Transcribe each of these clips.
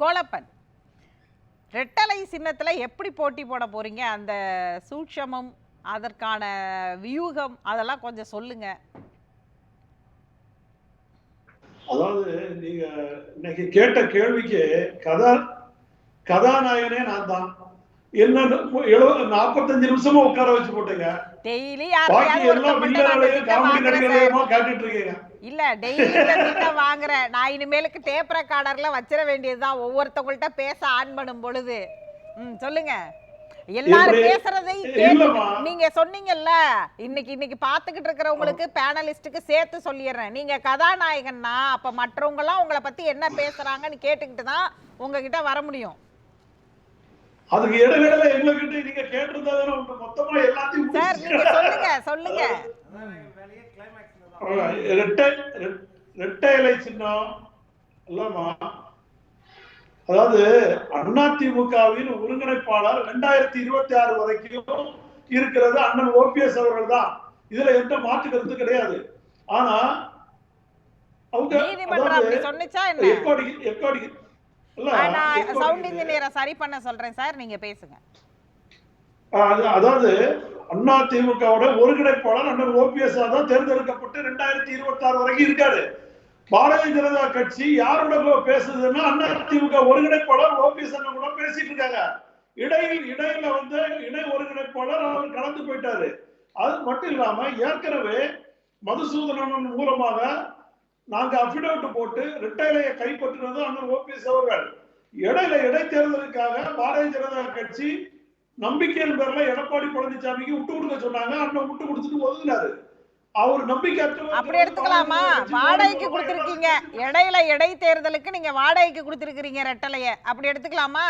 கோலப்பன். ரெட்டலை சின்னத்துல எப்படி போட்டி போட போறீங்க? அந்த சூட்சமம் அதற்கான வியூகம் அதெல்லாம் கொஞ்சம் சொல்லுங்க. அதாவது நீங்க இன்னைக்கு கேட்ட கேள்விக்கு கதா கதாநாயகனே நான் தான். என்ன நாற்பத்தஞ்சு நிமிஷமா உட்கார வச்சு போட்டீங்க. டெய்லி பாக்கி எல்லாம் காமெடி காட்டிட்டு இருக்கீங்க இல்ல டெய்லி திட்டம் வாங்குறேன். நான் இனிமேலுக்கு டேப் ரெக்கார்டர்ல வச்சிட வேண்டியதுதான். ஒவ்வொருத்தவங்கள்ட்ட பேச ஆன் பண்ணும் பொழுது. ம் சொல்லுங்க. எல்லாரும் இப்படி- பேசுறதை இல்லம்மா. கேட்டு நீங்க சொன்னீங்கல்ல இன்னைக்கு இன்னைக்கு பாத்துக்கிட்டு இருக்கிறவங்களுக்கு பேனலிஸ்டுக்கு சேர்த்து சொல்லிடுறேன். நீங்க கதாநாயகன்னா அப்ப மற்றவங்க எல்லாம் உங்களை பத்தி என்ன பேசுறாங்கன்னு கேட்டுக்கிட்டு தான் உங்ககிட்ட வர முடியும். அதுக்கு இடையில எங்ககிட்ட நீங்க கேட்டிருந்தா தானே மொத்தமா எல்லாத்தையும் சார் நீங்க சொல்லுங்க சொல்லுங்க. ரெட்டை ரெட்- ரெட்டை இலை சின்னம் இல்லம்மா அதாவது அதிமுகவின் ஒருங்கிணைப்பாளர் ரெண்டாயிரத்தி இருபத்தி ஆறு வரைக்கும் இருக்கிறது அண்ணன் ஓபிஎஸ் அவர்கள் தான். இதுல எந்த மாற்று கருத்து கிடையாது. ஆனா அவங்க நீதிமன்றம் அப்படி நான் சவுண்ட் இன்ஜினியரை சரி பண்ண சொல்றேன் சார். நீங்க பேசுங்க. அது- அதாவது அண்ணா திமுகவோட ஒருங்கிணைப்பாளர் அண்ணன் ஓபிஎஸ் தான் தேர்ந்தெடுக்கப்பட்டு ரெண்டாயிரத்தி இருபத்தி ஆறு வரைக்கும் இருக்காரு. பாரதிய ஜனதா கட்சி யாரோட பேசுதுன்னா அண்ணா திமுக ஒருங்கிணைப்பாளர் ஓபிஎஸ் அண்ணன் கூட பேசிட்டு இருக்காங்க. இடையில் இடையில வந்து இணை ஒருங்கிணைப்பாளர் அவர் கலந்து போயிட்டாரு. அது மட்டும் இல்லாம ஏற்கனவே மதுசூதனன் மூலமாக நாங்க அபிடவிட் போட்டு ரிட்டைலையை கைப்பற்றினது அண்ணன் ஓபிஎஸ் அவர்கள். இடையில இடைத்தேர்தலுக்காக பாரதிய ஜனதா கட்சி நம்பிக்கையின் பேர்ல எடப்பாடி பழனிசாமிக்கு விட்டு கொடுக்க சொன்னாங்க. அண்ணன் விட்டு கொடுத்துட்டு ஒதுங்கினாரு. அவர் நம்பிக்கை அப்படி எடுத்துக்கலாமா? வாடகைக்கு கொடுத்துருக்கீங்க. இடையில இடைத்தேர்தலுக்கு நீங்க வாடகைக்கு கொடுத்துருக்கீங்க ரெட்டலைய. அப்படி எடுத்துக்கலாமா?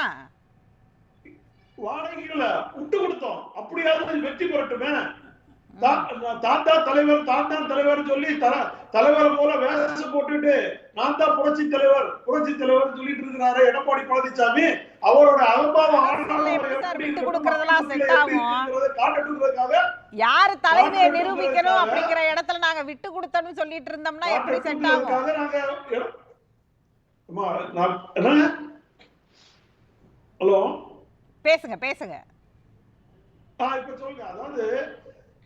வாடகைகள விட்டு கொடுத்தோம். அப்படியாவது வெற்றி பெறட்டுமே. தான் தான் தலைவர் தான் தான் தலைவர் சொல்லி தல- தலைவரை போல வேஷம் போட்டுட்டு நான் தான் புரட்சி தலைவர் புரட்சி தலைவர் சொல்லிட்டு இருக்கிறாரு. எடப்பாடி பழனிசாமி அவரோட அகம்பாவம் யாரு தலைமையை நிரூபிக்கணும் அப்படிங்கிற இடத்துல நாங்க விட்டு கொடுத்தோம்னு சொல்லிட்டு இருந்தோம்னா எப்படி செட் ஆகும்? ஹலோ? பேசுங்க பேசுங்க. இப்ப சொல்லுங்க. அதாவது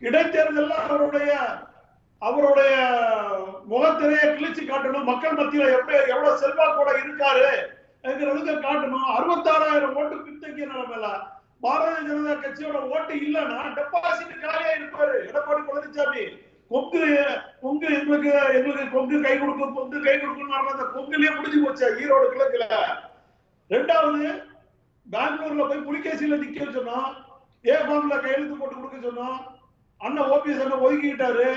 இடைத்தேர்தல் அவருடைய அவருடைய முகத்திலேயே கிழிச்சு காட்டணும். மக்கள் மத்தியில எப்படி எவ்வளவு செல்வாக்கோட இருக்காரு என்கிறதுக்கு காட்டணும். அறுபத்தாறாயிரம் ஓட்டு பின்தங்கிய நிலைமையில பாரதிய ஜனதா கட்சியோட ஓட்டு இல்லைன்னா டெபாசிட் காலியா இருப்பாரு. எடப்பாடி பழனிசாமி கொங்கு கொங்கு எங்களுக்கு எங்களுக்கு கொங்கு கை கொடுக்கும் கொங்கு கை கொடுக்கும் அந்த கொங்குலயே முடிஞ்சு போச்சு ஈரோடு கிழக்குல. ரெண்டாவது பெங்களூர்ல போய் புலிகேசியில நிக்க சொன்னோம். ஏ ஃபார்ம்ல கையெழுத்து போட்டு கொடுக்க சொன்னோம். அண்ணன் ஓபிஎஸ் அண்ணன் ஒதுக்கிட்டாரு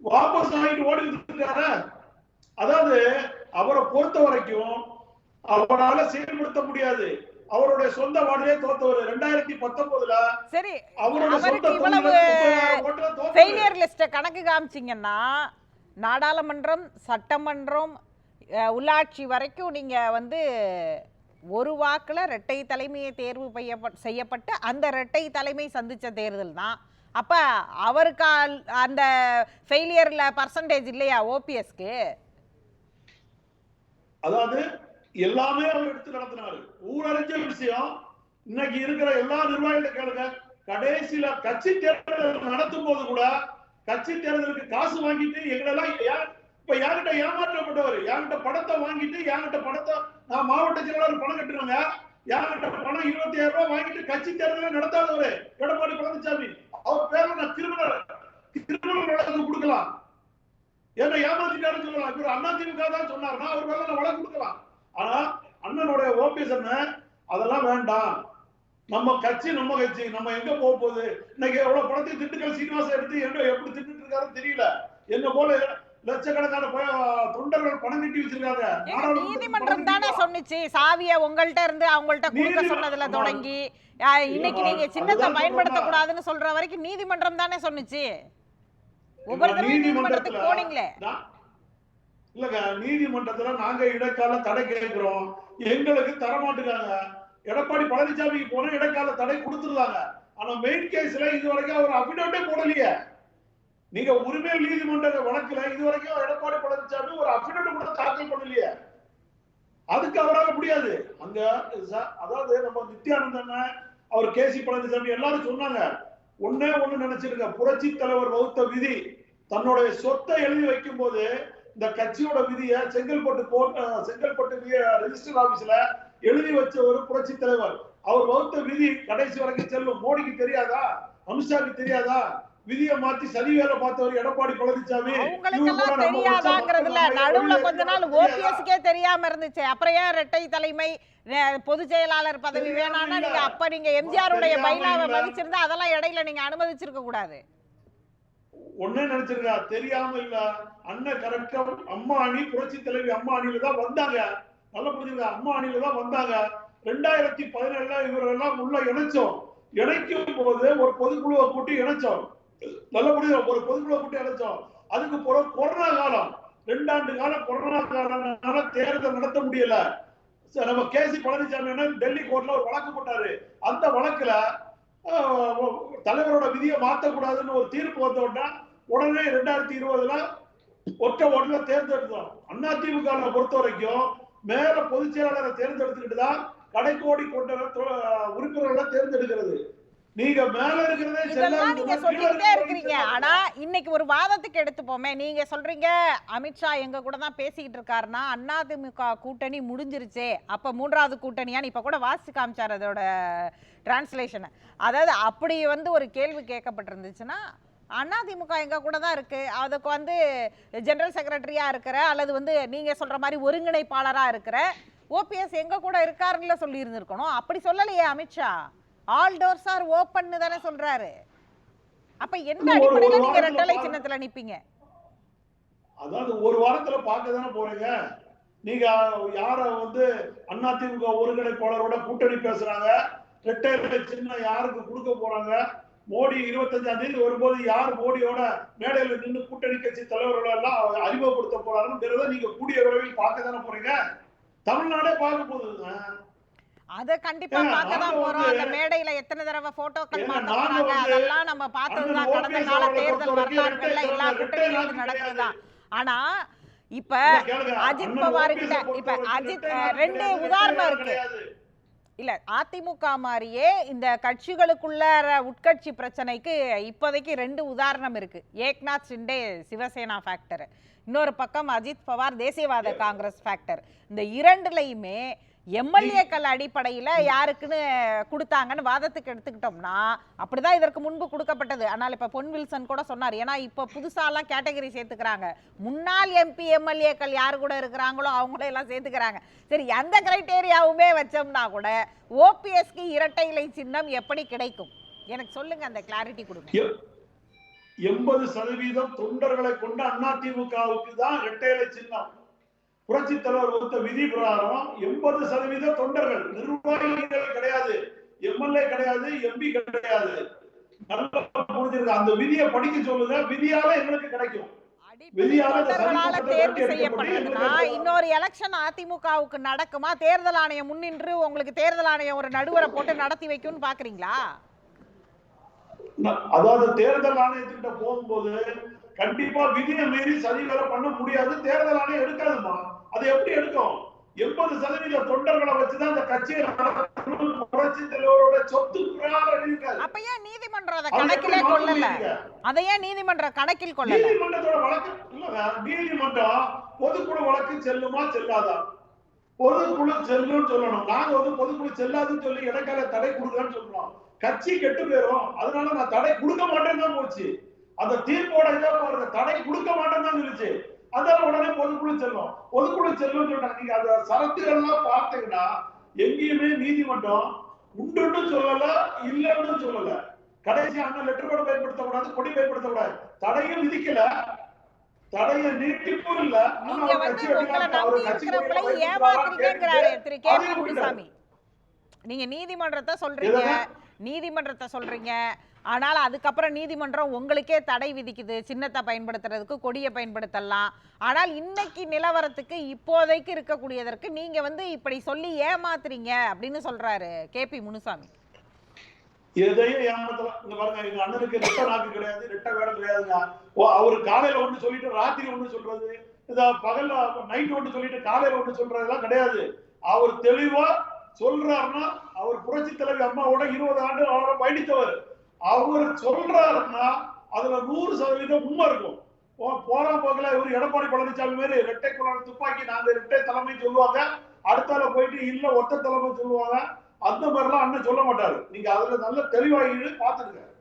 வாபஸ் வாங்கிட்டு ஓடி இருக்காரு? அதாவது அவரை பொறுத்த வரைக்கும் அவரால செயல்படுத்த முடியாது. அவருடைய சொந்த வார்டிலே தோத்தவர். ரெண்டாயிரத்தி பத்தொன்பதுல சரி அவருக்கு இவ்வளவு. ஃபெயிலியர் லிஸ்ட்டை கணக்கு காமிச்சிங்கன்னா நாடாளுமன்றம் சட்டமன்றம் உள்ளாட்சி வரைக்கும் நீங்க வந்து ஒரு வாக்குல இரட்டை தலைமையை தேர்வு செய்யப்பட் செய்யப்பட்டு அந்த இரட்டை தலைமை சந்திச்ச தேர்தல் தான் அப்ப அவருக்கு அந்த ஃபெயிலியர்ல பர்சன்டேஜ் இல்லையா ஓபிஎஸ்க்கு அதாவது எல்லாமே அவர் எடுத்து நடத்தினாரு. ஊரறிஞ்ச விஷயம் இன்னைக்கு இருக்கிற எல்லா நிர்வாகிகிட்ட கேளுங்க. கடைசியில கட்சி தேர்தல் நடத்தும் போது கூட கட்சி தேர்தலுக்கு காசு வாங்கிட்டு எங்களெல்லாம் இப்ப யார்கிட்ட ஏமாற்றப்பட்டவர்? யார்கிட்ட பணத்தை வாங்கிட்டு யார்கிட்ட பணத்தை நான் மாவட்ட செயலாளர் பணம் கட்டுறாங்க. யார்கிட்ட பணம் இருபத்தி ஆயிரம் ரூபாய் வாங்கிட்டு கட்சி தேர்தலை நடத்தாதவரு? எடப்பாடி பழனிசாமி. அவர் பேர்ல நான் கிரிமினல் திருமணம் நடந்து கொடுக்கலாம். என்ன ஏமாத்திட்டாருன்னு சொல்லலாம். இவர் அண்ணா திமுக தான் சொன்னார்னா அவர் மேல நான் வழக்கு கொடுக்கலாம். ஆனா அண்ணனுடைய ஓபிஎஸ் என்ன? அதெல்லாம் வேண்டாம். நம்ம கட்சி நம்ம கட்சி. நம்ம எங்க போக போகுது? இன்னைக்கு எவ்வளவு பணத்தை திண்டுக்கல் சீனிவாசன் எடுத்து என்ன எப்படி திட்டு இருக்காருன்னு தெரியல. என்ன போல லட்சக்கணக்கான பய- தொண்டர்கள் பணம் கட்டி வச்சிருக்காங்க. ஏங்க, நாடாளுமன்றத்துக்கு நீதிமன்றம் தானே சொன்னுச்சு. சாவிய உங்கள்ட்ட இருந்து அவங்கள்ட்ட கொடுக்க சொன்னதுல. தொடங்கி இன்னைக்கு நீங்க சின்னத்தை பயன்படுத்த. கூடாதுன்னு சொல்ற வரைக்கும் நீதிமன்றம் தானே சொன்னுச்சு. ஒவ்வொரு நீதிமன்றத்துக்கு போனீங்களே. இல்லங்க நீதிமன்றத்துல நாங்க இடைக்கால தடை கேட்கிறோம். எங்களுக்கு தர மாட்டுக்காங்க எடப்பாடி பழனிசாமிக்கு போனா இடைக்கால தடை கொடுத்துருந்தாங்க. ஆனா மெயின் கேஸ்ல இது வரைக்கும் அவர் அபிடவிட்டே போடலையே. நீங்க உரிமை நீதிமன்ற வழக்குல இது வரைக்கும் எடப்பாடி பழனிசாமி ஒரு அபிடவிட் கூட தாக்கல் பண்ணலையே. அதுக்கு அவரால முடியாது. அங்க ச- அதாவது நம்ம நித்யானந்தன் அவர் கே சி பழனிசாமி எல்லாரும் சொன்னாங்க. ஒண்ணே ஒண்ணு நினைச்சிருங்க. புரட்சி தலைவர் வகுத்த விதி தன்னுடைய சொத்தை எழுதி வைக்கும் போது இந்த கட்சியோட விதியை செங்கல்பட்டு கோர்ட் செங்கல்பட்டு ரெஜிஸ்டர் ஆபீஸ்ல எழுதி வச்ச ஒரு புரட்சி தலைவர். அவர் வகுத்த விதி கடைசி வரைக்கும் செல்லும். மோடிக்கு தெரியாதா? அமித்ஷாக்கு தெரியாதா? விதியை மாத்தி சதி வேலை பார்த்தவர் எடப்பாடி பழனிசாமி அவங்களுக்கெல்லாம் தெரியாதாங்கிறதுல நடுவுல கொஞ்ச நாள்? ஓபிஎஸ்க்கே தெரியாம இருந்துச்சு. அப்புறம் ஏன் இரட்டை தலைமை பொதுச் செயலாளர் பதவி வேணாம்னா. நீங்க அப்ப நீங்க எம்ஜிஆருடைய பைலாவை. மதிச்சிருந்தா அதெல்லாம் இடையில நீங்க அனுமதிச்சிருக்க கூடாது. ஒன்னே நினைச்சிருக்கா தெரியாம இல்ல. அண்ணன் கரெக்டா அம்மா அணி புரட்சி தலைவி அம்மா அணியில தான் வந்தாங்க. நல்லா புரிஞ்சுங்க அம்மா அணியில தான் வந்தாங்க. ரெண்டாயிரத்தி பதினேழுல இவரெல்லாம் உள்ள இணைச்சோம். இணைக்கும் போது ஒரு பொதுக்குழுவை கூட்டி இணைச்சோம். நல்ல ஒரு பொதுக்குழு கூட்டி அழைச்சோம். அதுக்கு பிறகு கொரோனா காலம். ரெண்டாண்டு காலம் கொரோனா காலம்னால தேர்தல் நடத்த முடியல. நம்ம கே சி பழனிசாமி டெல்லி கோர்ட்ல ஒரு வழக்கு போட்டாரு. அந்த வழக்குல தலைவரோட விதியை மாத்தக்கூடாதுன்னு ஒரு தீர்ப்பு வந்த உடனே உடனே ரெண்டாயிரத்தி இருபதுல ஒற்றை ஓட்டுல தேர்ந்தெடுத்தோம். அதிமுக பொறுத்த வரைக்கும் மேல பொதுச் செயலாளரை தேர்ந்தெடுத்துக்கிட்டு தான் கடைக்கோடி கொண்ட உறுப்பினர்களை தேர்ந்தெடுக்கிறது. நீங்க மேல இருக்கிறதே இதெல்லாம் நீங்க இருக்கிறீங்க. செல்லாது. ஆனா இன்னைக்கு ஒரு வாதத்துக்கு எடுத்துப்போமே. நீங்க சொல்றீங்க அமித்ஷா எங்க கூட தான் பேசிக்கிட்டு இருக்காருன்னா அதிமுக கூட்டணி முடிஞ்சிருச்சே. அப்ப மூன்றாவது கூட்டணியான்னு இப்ப கூட வாசிச்சு காமிச்சார் அதோட டிரான்ஸ்லேஷனை அதாவது அப்படி வந்து ஒரு கேள்வி கேட்கப்பட்டிருந்துச்சுன்னா அதிமுக எங்க கூட தான் இருக்கு. அதுக்கு வந்து ஜெனரல் செக்ரட்டரியா இருக்கிற அல்லது வந்து நீங்க சொல்ற மாதிரி ஒருங்கிணைப்பாளரா இருக்கிற ஓபிஎஸ் எங்க கூட இருக்காருன்னு சொல்லி இருந்திருக்கணும் அப்படி சொல்லலையே Amit Shah all doors are open தானே சொல்றாரு. அப்ப ஒரு- அடிப்படையில நீங்க ரெட்டலை. சின்னத்துல நிப்பீங்க? அதாவது ஒரு வாரத்துல பார்க்க தானே போறீங்க? நீங்க யார வந்து அதிமுக ஒருங்கிணைப்பாளரோட கூட்டணி பேசுறாங்க? ரெட்டை சின்ன யாருக்கு கொடுக்க போறாங்க? மோடி இருபத்தஞ்சாம் தேதி வரும்போது யார் மோடியோட மேடையில நின்று கூட்டணி கட்சி தலைவர்கள் எல்லாம் அறிமுகப்படுத்த போறாருங்கிறத நீங்க கூடிய விரைவில் பார்க்க தானே போறீங்க? தமிழ்நாடே பார்க்க போகுதுங்க. அத கண்டிப்பா பார்க்க தான் போறோம். அந்த மேடையில எத்தனை தடவை போட்டோக்கள் நாங்க போறாங்க அதெல்லாம் நம்ம பார்த்ததுதான் கடந்த கால தேர்தல் வரலாறுகள்ல எல்லா கூட்டணிகளும் நடக்குதுதான் ஆனா இப்ப அஜித் பவார் கிட்ட இப்ப அஜித் ரெண்டு உதாரணம் இருக்கு. இல்ல அதிமுக மாதிரியே இந்த கட்சிகளுக்குள்ள உட்கட்சி பிரச்சனைக்கு இப்போதைக்கு ரெண்டு உதாரணம் இருக்கு. ஏக்நாத் ஷிண்டே சிவசேனா ஃபேக்டர் இன்னொரு பக்கம் அஜித் பவார் தேசியவாத காங்கிரஸ் ஃபேக்டர் இந்த இரண்டுலையுமே எம்எல்ஏக்கள் அடிப்படையில் யாருக்குன்னு கொடுத்தாங்கன்னு வாதத்துக்கு எடுத்துக்கிட்டோம்னா அப்படிதான் இதற்கு முன்பு கொடுக்கப்பட்டது. ஆனால் இப்போ பொன் வில்சன் கூட சொன்னார். ஏன்னா இப்போ புதுசாலாம் கேட்டகரி சேர்த்துக்கிறாங்க. முன்னாள் எம்பி எம்எல்ஏக்கள் யார் கூட இருக்கிறாங்களோ அவங்கள எல்லாம் சேர்த்துக்கிறாங்க. சரி அந்த கிரைட்டேரியாவுமே வச்சோம்னா கூட ஓபிஎஸ்க்கு இரட்டை இலை சின்னம் எப்படி கிடைக்கும்? எனக்கு சொல்லுங்க அந்த கிளாரிட்டி கொடுங்க. எண்பது சதவீதம் தொண்டர்களை கொண்ட அதிமுகவுக்கு தான் இரட்டையிலை சின்னம். புரட்சி தலைவர் வகுத்த விதி பிரகாரம் எண்பது சதவீத தொண்டர்கள் நிர்வாகிகள் கிடையாது. எம்எல்ஏ கிடையாது எம்பி கிடையாது. புரிஞ்சிருக்கு? அந்த விதியை படிக்க சொல்லுங்க. விதியால எங்களுக்கு கிடைக்கும். தேர்வு செய்யப்பட்டதுன்னா இன்னொரு எலெக்ஷன் அதிமுகவுக்கு நடக்குமா? தேர்தல் ஆணையம் முன்னின்று உங்களுக்கு தேர்தல் ஆணையம் ஒரு நடுவரை போட்டு நடத்தி வைக்கும்னு பாக்குறீங்களா? அதாவது தேர்தல் ஆணையத்துக்கிட்ட போகும்போது கண்டிப்பா விதியை மீறி சதி வேலை பண்ண முடியாது. தேர்தல் ஆணையம் எடுக்காதுமா அது எப்படி எடுக்கும் எண்பது சதவீத தொண்டர்களை வச்சுதான் அந்த கட்சியை. புரட்சி தலைவரோட சொத்து ஏன் நீதிமன்றம் அதை கணக்கிலே கொள்ளல முடியுங்க? அதை ஏன் நீதிமன்றம் கணக்கில் கொள்ளல நீதிமன்றத்தோட வழக்கு நீதிமன்றம் பொதுக்குழு வழக்கு செல்லுமா செல்லாதா? பொதுக்குழு செல்லும்னு சொல்லணும். நாங்க வந்து பொதுக்குழு செல்லாதுன்னு சொல்லி இடைக்கால தடை கொடுக்கன்னு சொல்றோம். கட்சி கெட்டு போயிரும். அதனால நான் தடை கொடுக்க மாட்டேன்னு தான் போச்சு. அந்த தீர்ப்போட இதா பாருங்க தடை கொடுக்க மாட்டேன்னு சொல்லுச்சு. அதனால உடனே பொதுக்குழு செல்லும் பொதுக்குழு செல்லும் சொல்றாங்க. நீங்க அந்த சரத்துகள்லாம் பார்த்தீங்கன்னா எங்கேயுமே நீதிமன்றம் உண்டுன்னு சொல்லல இல்லைன்னு சொல்லல. கடைசி அண்ணன் லெட்டர் கூட பயன்படுத்தக்கூடாது கொடி பயன்படுத்தக்கூடாது. தடையும் விதிக்கல. தடைய நீட்டிப்பும் இல்ல. நீங்க வந்து உங்களை நம்பி இருக்கிறவங்களை திரு கே பி. முனுசாமி நீங்க நீதிமன்றத்தை சொல்றீங்க? நீதிமன்றத்தை சொல்கிறீங்க ஆனால் அதுக்கப்புறம் நீதிமன்றம் உங்களுக்கே தடை விதிக்குது. சின்னத்தை பயன்படுத்துறதுக்கு கொடியை பயன்படுத்தலாம். ஆனால் இன்னைக்கு நிலவரத்துக்கு இப்போதைக்கு இருக்கக்கூடியதற்கு நீங்க வந்து இப்படி சொல்லி ஏமாத்துறீங்க அப்படின்னு சொல்றாரு கே பி முனுசாமி. எதையும் ஏமாத்தலாம் இந்த பாருங்க எங்க அண்ணனுக்கு ரெட்ட நாக்கு கிடையாது ரெட்ட வேடம் கிடையாதுங்க. அவரு காலையில ஒண்ணு சொல்லிட்டு ராத்திரி ஒண்ணு சொல்றது. இந்த பகல்ல நைட் ஒன்று சொல்லிட்டு காலையில ஒன்று சொல்றதெல்லாம் கிடையாது. அவர் தெளிவா சொல்றாருன்னா அவர் புரட்சி தலைவி அம்மாவோட இருபது ஆண்டு அவரை பயணித்தவர். அவர் சொல்றாருன்னா அதுல நூறு சதவீதம் உண்மை இருக்கும். போ- போற போக்குல இவர் எடப்பாடி பழனிசாமி மாதிரி ரெட்டை குழல் துப்பாக்கி நாங்க ரெட்டை தலைமை சொல்லுவாங்க. அடுத்தால போயிட்டு இல்ல ஒத்த தலைமை சொல்லுவாங்க. அந்த மாதிரிலாம் அண்ணன் சொல்ல மாட்டாரு. நீங்க அதுல நல்ல தெளிவாகிட்டு பாத்துருங்க